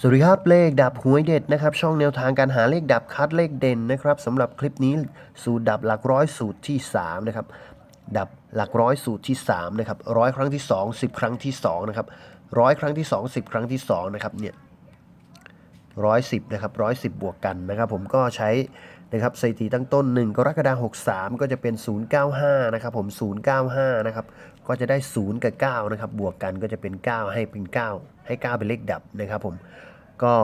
สวัสดีครับเลขดับหวยเด็ดนะครับช่องแนวทางการหาเลขดับคัดเลขเด่นนะครับสำหรับคลิปนี้สูตรดับหลักร้อยสูตรที่3นะครับดับหลักร้อยสูตรที่3นะครับร้อยครั้งที่ 2 10 ครั้งที่2นะครับร้อยครั้งที่ 2 10 ครั้งที่2นะครับเนี่ย ร้อยสิบนะครับร้อยสิบบวกกันนะครับผมก็ใช้นะครับสถิติตั้งต้น 1 กรกฎาคม63 ก็จะเป็น 095นะครับผม095นะครับก็จะได้ 0 กับ 9 นะครับ บวกกันก็จะเป็น 9 ให้เป็น 9 ให้ 9 เป็นเลขดับนะครับผมก็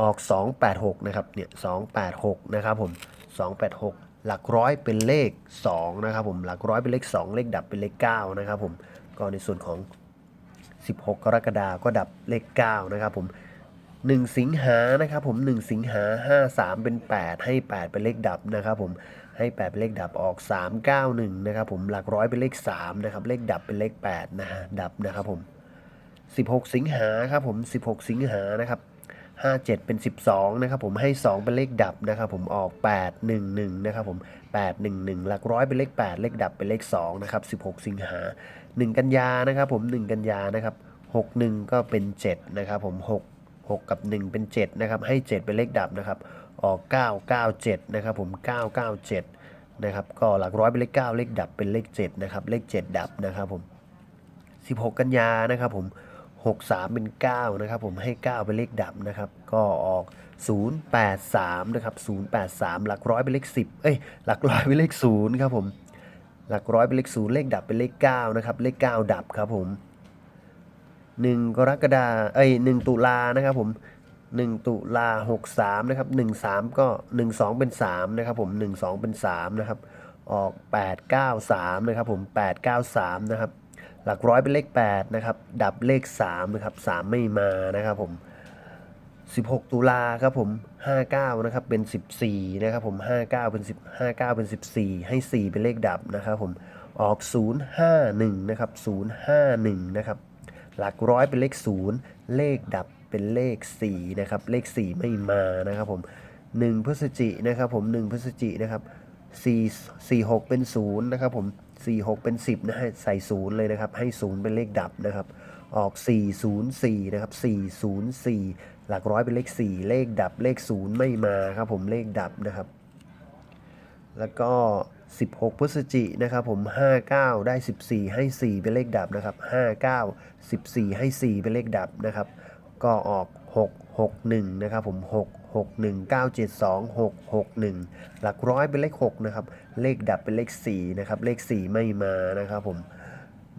ออก 286นะครับเนี่ย286นะครับผม286หลักร้อยเป็นเลข2นะครับผมหลักร้อยเป็นเลข 2 เลขดับเป็นเลข9นะครับผมก็ในส่วนของ 16 กรกฎาคมก็ดับเลข9นะครับผม 1 สิงหานะครับผม 1 สิงหา 53 เป็น 8 ให้ 8 เป็นเลขดับนะครับผมให้ 8 เป็นเลขดับออก 391 นะครับผมหลักร้อยเป็นเลข 3 นะครับ เลขดับเป็นเลข 8 นะฮะดับนะครับผม 16 สิงหาครับผม 16 สิงหานะครับ57 เป็น 12 นะครับผมให้ 2 เป็นเลขดับนะครับผมออก 811 นะครับผม 811 หลักร้อยเป็นเลข 8 เลขดับเป็นเลข 2 นะครับ 16 สิงหา 1 กันยานะครับผม 1 กันยานะครับ 61 ก็เป็น 7 นะครับผม6 6 กับ 1 เป็น 7 นะครับ ให้ 7 เป็นเลขดับนะครับ ออก 997 นะครับผม 997 นะครับ ก็หลักร้อยเป็นเลข 9 เลขดับเป็นเลข 7 นะครับ เลข 7 ดับนะครับผม 16 กันยานะครับผม 63 เป็น 9 นะครับผม ให้ 9 เป็นเลขดับนะครับ ก็ออก 083 นะครับ 083 หลักร้อยเป็นเลข 10 เอ้ย หลักร้อยเป็นเลข 0 ครับผม หลักร้อยเป็นเลข 0 เลขดับเป็นเลข 9 นะครับ เลข 9 ดับครับผม 1 กรกฎาเอ้ย1ตุลานะครับผม 1 ตุลา63 นะครับ 13 ก็ 12 เป็น 3 นะครับผม 12 เป็น 3 นะครับ ออก 893 นะครับผม 893 นะครับ หลักร้อยเป็นเลข 8 นะครับ ดับเลข 3 นะครับ 3 ไม่มานะครับผม 16 ตุลาครับผม 59 นะครับ เป็น 14 นะครับผม 59 เป็น 10 59 เป็น 14 ให้ 4 เป็นเลขดับนะครับผม ออก 051 นะครับ 051 นะครับ หลักร้อยเป็นเลข 0 เลขดับเป็นเลข4นะครับ เลข 4 ไม่มานะครับผม 1 พฤศจินะครับผม 1 พฤศจินะครับ4 4 6 เป็น 0 นะครับผม 4 6 เป็น 10 นะให้ใส่ 0 เลยนะครับ ให้ 0 เป็นเลขดับนะครับ ออก 404 นะครับ 404 หลักร้อยเป็นเลข 4 เลขดับ เลข 0 ไม่มาครับผม เลขดับนะครับ แล้วก็ 16 พฤศจินะครับผม 59 ได้ 14 ให้ 4 เป็นเลขดับนะครับ 59 14 ให้ 4 เป็นเลขดับนะครับ ก็ออก 6 61 นะครับผม 6 61 972 6 61 หลักร้อยเป็นเลข 6 นะครับ เลขดับเป็นเลข 4 นะครับ เลข 4 ไม่มานะครับผม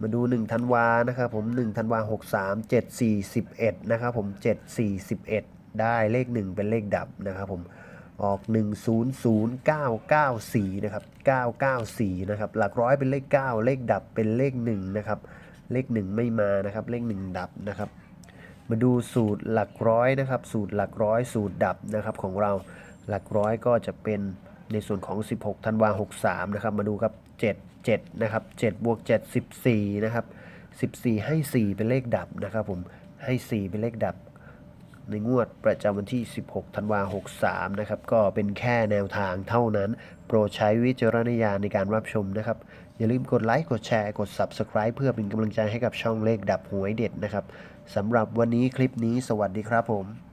มาดู1ธันวานะครับผม1ธันวา63 7 4 11นะครับผม7 4 11 ได้เลข 1 เป็นเลขดับนะครับผม ออก 100994 นะครับ 994 นะครับ หลักร้อยเป็นเลข 9 เลขดับเป็นเลข 1 นะครับ เลข 1 ไม่มานะครับ เลข 1 ดับนะครับ มาดูสูตรหลักร้อยนะครับ สูตรหลักร้อยสูตรดับนะครับของเรา หลักร้อยก็จะเป็นในส่วนของ 16 ธันวา63 นะครับ มาดูครับ 7 7 นะครับ 7 บวก 7 14 นะครับ 14 ให้ 4 เป็นเลขดับนะครับผม ให้ 4 เป็นเลขดับ ในงวดประจำวันที่ 16 ธันวา63 นะครับ ก็เป็นแค่แนวทางเท่านั้น โปรดใช้วิจารณญาณในการรับชมนะครับ อย่าลืมกดไลค์ กดแชร์ กด Subscribe เพื่อเป็นกำลังใจให้กับช่องเลขดับหวยเด็ดนะครับสำหรับวันนี้คลิปนี้สวัสดีครับผม